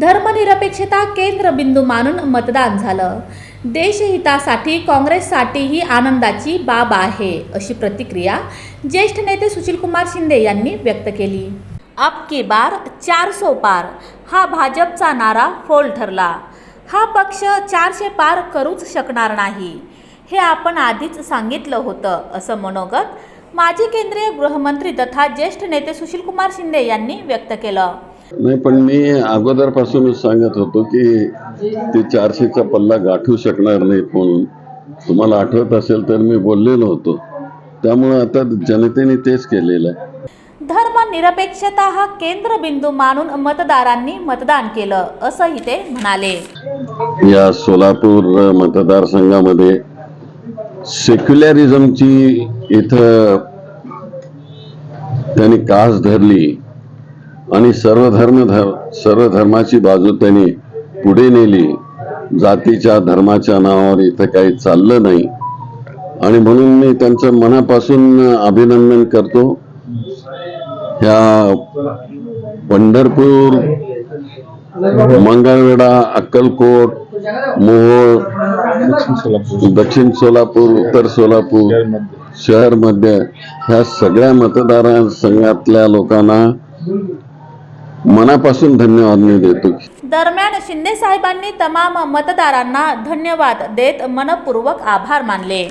धर्मनिरपेक्षता केंद्रबिंदू मानून मतदान झालं. देशहितासाठी काँग्रेससाठी ही आनंदाची बाब आहे अशी प्रतिक्रिया ज्येष्ठ नेते सुशीलकुमार शिंदे यांनी व्यक्त केली. अब की बार चार सो पार हा भाजपचा नारा फोल ठरला. हा पक्ष चारशे पार करूच शकणार नाही. हे आपण आधीच सांगितलं होतं असं मनोगत माजी केंद्रीय गृहमंत्री तथा ज्येष्ठ नेते सुशीलकुमार शिंदे यांनी व्यक्त केलं. नाही पण मी अगोदरपासूनच सांगत होतो की ते चारशेचा पल्ला गाठू शकणार नाहीत म्हणून. तुम्हाला आठवत असेल तर मी बोललेलो होतो. त्यामुळे आता जनतेने तेच केलेलं आहे. धर्मनिरपेक्षता हा केंद्रबिंदू मानून मतदारांनी मतदान केलं असंही ते म्हणाले. या सोलापूर मतदारसंघामध्ये सेक्युलरिझमची इथं त्यांनी कास धरली. आणि सर्व धर्म धर सर्व धर्माची बाजू त्यांनी पुढे नेली. जातीच्या धर्माच्या नावावर इथं काही चाललं नाही. आणि म्हणून मी त्यांचं मनापासून अभिनंदन करतो. ह्या पंढरपूर मंगळवेढा अक्कलकोट मोहोळ दक्षिण सोलापूर उत्तर सोलापूर शहरमध्ये ह्या सगळ्या मतदारसंघातल्या लोकांना मनापासून धन्यवाद मी देतो. दरम्यान शिंदे साहेबांनी तमाम मतदारांना धन्यवाद देत मनपूर्वक आभार मानले.